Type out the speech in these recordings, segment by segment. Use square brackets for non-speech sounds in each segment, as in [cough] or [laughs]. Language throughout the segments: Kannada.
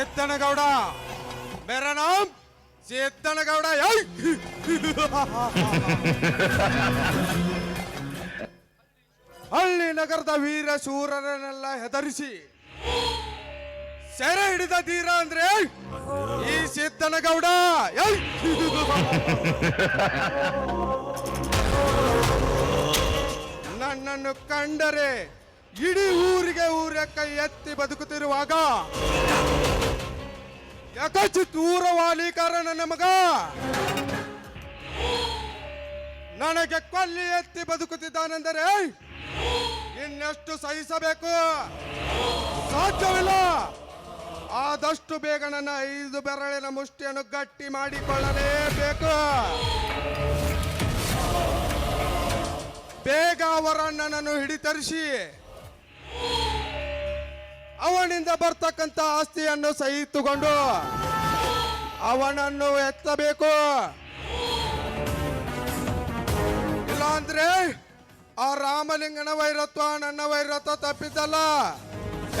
ಸಿದ್ದನಗೌಡ ಮೇರಾ ನಾಮ್ ಸಿದ್ದನಗೌಡ! ಹಳ್ಳಿ ನಗರದ ವೀರ ಶೂರರನ್ನೆಲ್ಲ ಹೆದರಿಸಿ ಸೆರೆ ಹಿಡಿದ ತೀರ ಅಂದ್ರೆ ಈ ಸಿದ್ದನಗೌಡ! ನನ್ನನ್ನು ಕಂಡರೆ ಇಡೀ ಊರಿಗೆ ಊರ ಕೈ ಎತ್ತಿ ಬದುಕುತ್ತಿರುವಾಗ ಯಕಚಿತ್ ಊರವಾಲಿಕಾರ ನನ್ನ ಮಗ. ನನಗೆ ಕೊಲ್ಲಿ ಎತ್ತಿ ಬದುಕುತ್ತಿದ್ದಾನೆಂದರೆ ಇನ್ನೆಷ್ಟು ಸಹಿಸಬೇಕು? ಸಾಧ್ಯವಿಲ್ಲ. ಆದಷ್ಟು ಬೇಗ ನನ್ನ ಐದು ಬೆರಳಿನ ಮುಷ್ಟಿಯನ್ನು ಗಟ್ಟಿ ಮಾಡಿಕೊಳ್ಳಲೇಬೇಕು. ಬೇಗ ಅವರನ್ನ ನಾನು ಹಿಡಿತರಿಸಿ. ಅವನಿಂದ ಬರ್ತಕ್ಕಂತ ಆಸ್ತಿಯನ್ನು ಸಹಿತುಕೊಂಡು ಅವನನ್ನು ಎತ್ತಬೇಕು. ಇಲ್ಲಾಂದ್ರೆ ಆ ರಾಮಲಿಂಗನ ವೈರತ್ವ ನನ್ನ ವೈರತ್ವ ತಪ್ಪಿದ್ದಲ್ಲ [laughs]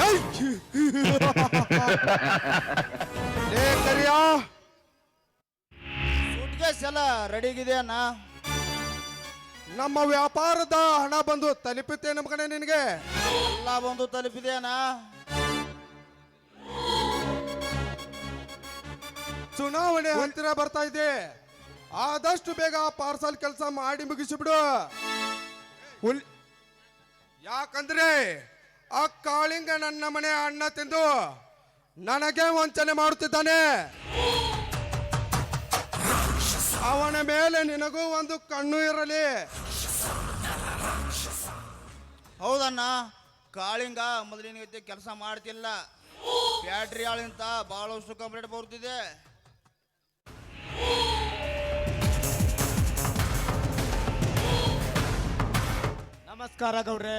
ಸೂಟ್ಕೇಸ್ ಎಲ್ಲ ರೆಡಿಗಿದೆ ಅಣ್ಣ? ನಮ್ಮ ವ್ಯಾಪಾರದ ಹಣ ಬಂದು ತಲುಪುತ್ತೆ ನಮ್ಮ ಕಡೆ ನಿನಗೆ. ಎಲ್ಲ ಬಂದು ತಲುಪಿದೆ ಅಣ್ಣ? ಚುನಾವಣೆ ಹತ್ತಿರ ಬರ್ತಾ ಇದೆ. ಆದಷ್ಟು ಬೇಗ ಪಾರ್ಸಲ್ ಕೆಲಸ ಮಾಡಿ ಮುಗಿಸಿಬಿಡು. ಹುಲ್ ಯಾಕಂದ್ರೆ ಆ ಕಾಳಿಂಗ ನನ್ನ ಮನೆ ಅಣ್ಣ ತಿಂದು ನನಗೆ ವಂಚನೆ ಮಾಡುತ್ತಿದ್ದಾನೆ. ಅವನ ಮೇಲೆ ನಿನಗೂ ಒಂದು ಕಣ್ಣು ಇರಲಿ. ಹೌದಣ್ಣ ಕಾಳಿಂಗ ಮೊದಲಿನ ಕೆಲಸ ಮಾಡ್ತಿಲ್ಲ. ಬ್ಯಾಟ್ರಿ ಆಳಿಂತ ಬಹಳಷ್ಟು ಕಂಪ್ಲೇಂಟ್ ಬರ್ತಿದೆ ನಮಸ್ಕಾರ ಗೌಡ್ರೆ.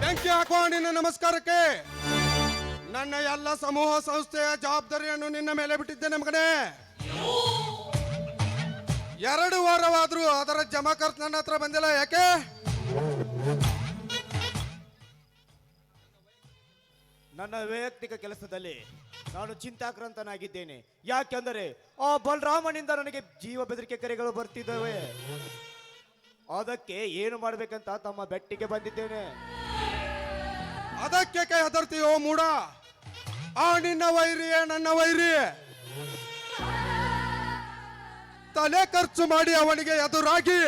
ಬೆಂಕಿ ಹಾಕುವ ನಿನ್ನ ನಮಸ್ಕಾರಕ್ಕೆ. ನನ್ನ ಎಲ್ಲ ಸಮೂಹ ಸಂಸ್ಥೆಯ ಜವಾಬ್ದಾರಿಯನ್ನು ನಿನ್ನ ಮೇಲೆ ಬಿಟ್ಟಿದ್ದೆ ಮಗನೇ. ಎರಡು ವಾರವಾದ್ರೂ ಅದರ ಜಮಾಕರ್ತ್ ನನ್ನ ಹತ್ರ ಬಂದಿಲ್ಲ ಯಾಕೆ? ನನ್ನ ವೈಯಕ್ತಿಕ ಕೆಲಸದಲ್ಲಿ ನಾನು ಚಿಂತಾಕ್ರಾಂತನಾಗಿದ್ದೇನೆ. ಯಾಕೆಂದರೆ ಆ ಬಲರಾಮನಿಂದ ನನಗೆ ಜೀವ ಬೆದರಿಕೆ ಕರೆಗಳು ಬರ್ತಿದ್ದಾವೆ. ಅದಕ್ಕೆ ಏನು ಮಾಡ್ಬೇಕಂತ ತಮ್ಮ ಬೆಟ್ಟಿಗೆ ಬಂದಿದ್ದೇನೆ. ಅದಕ್ಕೆ ಕೈ ಹೆದರ್ತೀಯೋ ಮೂಡ? ಆ ನಿನ್ನ ವೈರಿಯೇ ನನ್ನ ವೈರಿ. ತಲೆ ಖರ್ಚು ಮಾಡಿ ಅವನಿಗೆ ಎದುರಾಗಿ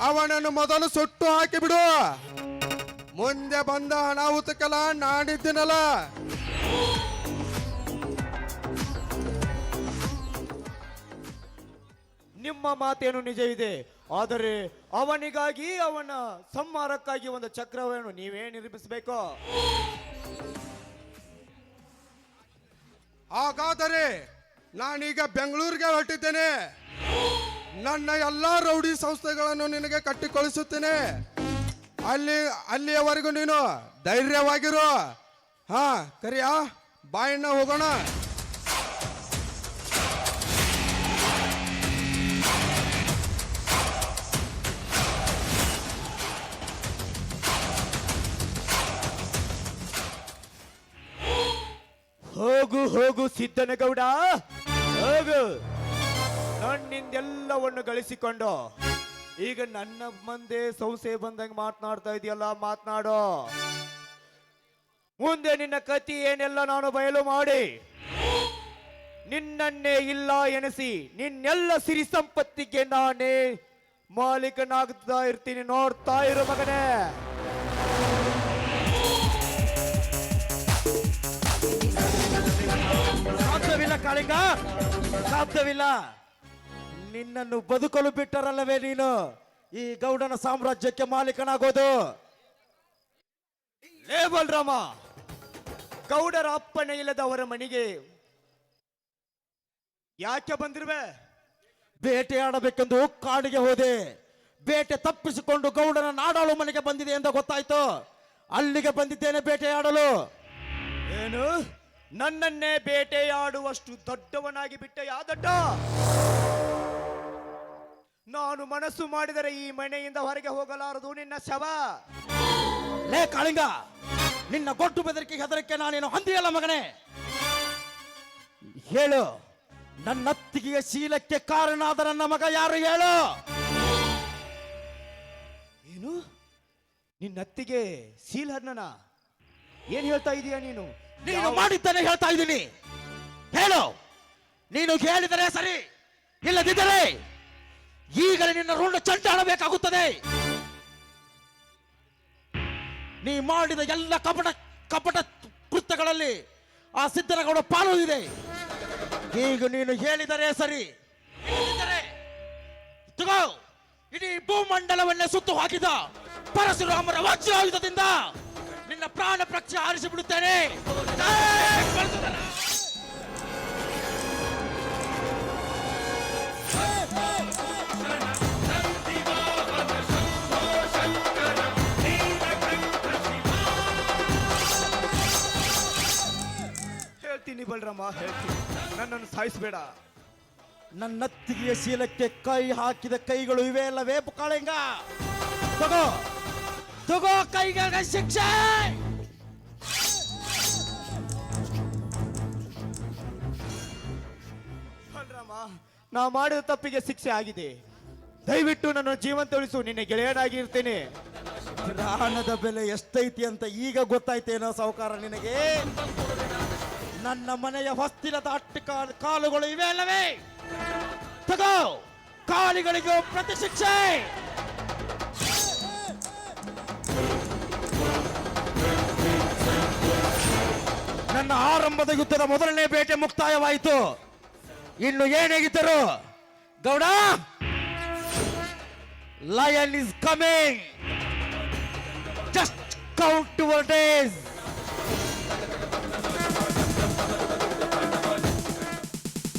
ಅವನನ್ನು ಮೊದಲು ಸುಟ್ಟು ಹಾಕಿಬಿಡು. ಮುಂದೆ ಬಂದ ಅನಾಹುತಕ್ಕೆಲ್ಲ ನಾನಿದ್ದೀನಲ್ಲ. ನಿಮ್ಮ ಮಾತೇನು ನಿಜವಿದೆ? ಆದರೆ ಅವನಿಗಾಗಿ, ಅವನ ಸಂಹಾರಕ್ಕಾಗಿ ಒಂದು ಚಕ್ರವನ್ನು ನೀವೇ ನಿರ್ಮಿಸಬೇಕು. ಹಾಗಾದರೆ ನಾನೀಗ ಬೆಂಗಳೂರಿಗೆ ಹೊರಟಿದ್ದೇನೆ. ನನ್ನ ಎಲ್ಲ ರೌಡಿ ಸಂಸ್ಥೆಗಳನ್ನು ನಿನಗೆ ಕಟ್ಟಿಕೊಳಿಸುತ್ತೇನೆ. ಅಲ್ಲಿ, ಅಲ್ಲಿಯವರೆಗೂ ನೀನು ಧೈರ್ಯವಾಗಿರು. ಹಾ, ಕರಿಯಾ ಬಾಯಣ್ಣ ಹೋಗೋಣ. ಹೋಗು ಸಿದ್ದನಗೌಡ. ಹೋಗು. ನನ್ನಿಂದೆಲ್ಲವನ್ನು ಗಳಿಸಿಕೊಂಡು ಈಗ ನನ್ನ ಮುಂದೆ ಸೌಸೆ ಬಂದಂಗೆ ಮಾತನಾಡ್ತಾ ಇದೆಯಲ್ಲ, ಮಾತನಾಡೋ. ಮುಂದೆ ನಿನ್ನ ಕತಿ ಏನೆಲ್ಲ ನಾನು ಬಯಲು ಮಾಡಿ, ನಿನ್ನನ್ನೇ ಇಲ್ಲ ಎನಿಸಿ ನಿನ್ನೆಲ್ಲ ಸಿರಿ ಸಂಪತ್ತಿಗೆ ನಾನೇ ಮಾಲೀಕನಾಗ್ತಾ ಇರ್ತೀನಿ ನೋಡ್ತಾ ಇರು ಮಗನೇ. ಕಾಳಿಂಗ ಸಾಧ್ಯವಿಲ್ಲ. ನಿನ್ನನ್ನು ಬದುಕಲು ಬಿಟ್ಟರಲ್ಲವೇ ನೀನು? ಈ ಗೌಡನ ಸಾಮ್ರಾಜ್ಯಕ್ಕೆ ಮಾಲೀಕನಾಗೋದು. ಲೇ ರಾಮ ಗೌಡರ ಅಪ್ಪಣೆ ಇಲ್ಲದವರ ಮನೆಗೆ ಯಾಕೆ ಬಂದಿರುವೆ? ಬೇಟೆಯಾಡಬೇಕೆಂದು ಕಾಡಿಗೆ ಹೋದೆ. ಬೇಟೆ ತಪ್ಪಿಸಿಕೊಂಡು ಗೌಡನ ನಾಡಾಳು ಮನೆಗೆ ಬಂದಿದೆ ಎಂದು ಗೊತ್ತಾಯ್ತು. ಅಲ್ಲಿಗೆ ಬಂದಿದ್ದೇನೆ ಬೇಟೆಯಾಡಲು ಏನು? ನನ್ನನ್ನೇ ಬೇಟೆಯಾಡುವಷ್ಟು ದೊಡ್ಡವನಾಗಿ ಬಿಟ್ಟ ಯಾದಡ್ಡ ನಾನು ಮನಸ್ಸು ಮಾಡಿದರೆ ಈ ಮನೆಯಿಂದ ಹೊರಗೆ ಹೋಗಲಾರದು ನಿನ್ನ ಶವ. ಲೇ ಕಳಿಂಗ, ನಿನ್ನ ಗೊಟ್ಟು ಬೆದರಿಕೆ ಹೆದರಿಕೆ ನಾನೇನು ಹೊಂದಿಯಲ್ಲ ಮಗನೇ? ಹೇಳು ನನ್ನ ಅತ್ತಿಗೆಯ ಶೀಲಕ್ಕೆ ಆದ ನನ್ನ ಮಗ ಯಾರು ಹೇಳು? ಏನು? ನಿನ್ನತ್ತಿಗೆ ಶೀಲ ಸೀಲ್ ಹರ್ನನ ಏನ್ ಹೇಳ್ತಾ ಇದೀಯ ನೀನು? ನೀನು ಮಾಡಿದ್ದಾನೆ ಹೇಳ್ತಾ ಇದ್ದೀನಿ. ಹೇಳು. ನೀನು ಹೇಳಿದರೆ ಸರಿ ಇಲ್ಲದಿದ್ದರೆ ಈಗಲೇ ನಿನ್ನ ಋಣ ಚಂಟಾಡಬೇಕಾಗುತ್ತದೆ ನೀ ಮಾಡಿದ ಎಲ್ಲ ಕಪಟ ಕಪಟ ಕೃತ್ಯಗಳಲ್ಲಿ ಆ ಸಿದ್ದನಗೌಡ ಪಾಲು ಇದೆ ಈಗ ನೀನು ಹೇಳಿದರೆ ಸರಿ ಇಡೀ ಭೂಮಂಡಲವನ್ನೇ ಸುತ್ತು ಹಾಕಿದ ಪರಶುರಾಮರ ವಜ್ರಾಯುಧದಿಂದ ಪ್ರಾಣ ಪ್ರಕ್ಷೆ ಆರಿಸಿಬಿಡುತ್ತೇನೆ! ಹೇಳ್ತೀನಿ ಬಲ್ರಾಮ ಹೇಳ್ತೀನಿ. ನನ್ನನ್ನು ಸಾಯಿಸಬೇಡ. ನನ್ನತ್ತಿಗೆಯ ಶೀಲಕ್ಕೆ ಕೈ ಹಾಕಿದ ಕೈಗಳು ಇವೆ ಅಲ್ಲವೇ ಕಾಳೆಂಗ ತಗೋ ತಗೋ ಕೈಗಳ ಶಿಕ್ಷೆ! ಬಲರಾಮ ನಾ ಮಾಡಿದ ತಪ್ಪಿಗೆ ಶಿಕ್ಷೆ ಆಗಿದೆ. ದಯವಿಟ್ಟು ನನ್ನ ಜೀವಂತ ಉಳಿಸು, ನಿನ್ನ ಗೆಳೆಯನಾಗಿರ್ತೇನೆ. ಹಣದ ಬೆಲೆ ಎಷ್ಟೈತಿ ಅಂತ ಈಗ ಗೊತ್ತಾಯ್ತೇನೋ ಸಾವುಕಾರ ನಿನಗೆ? ನನ್ನ ಮನೆಯ ಹೊಸ್ತಿಲ ಅಟ್ಟು ಕಾಲು, ಕಾಲುಗಳು ಇವೆ ಅಲ್ಲವೇ ತಗೋ, ಕಾಲಿಗಳಿಗೂ ಪ್ರತಿ ಶಿಕ್ಷೆ. ನನ್ನ ಆರಂಭದ ಯುದ್ಧದ ಮೊದಲನೇ ಬೇಟೆ ಮುಕ್ತಾಯವಾಯಿತು. ಇನ್ನು ಏನಾಗಿದ್ದರು? Gowda! Lion is coming just count two days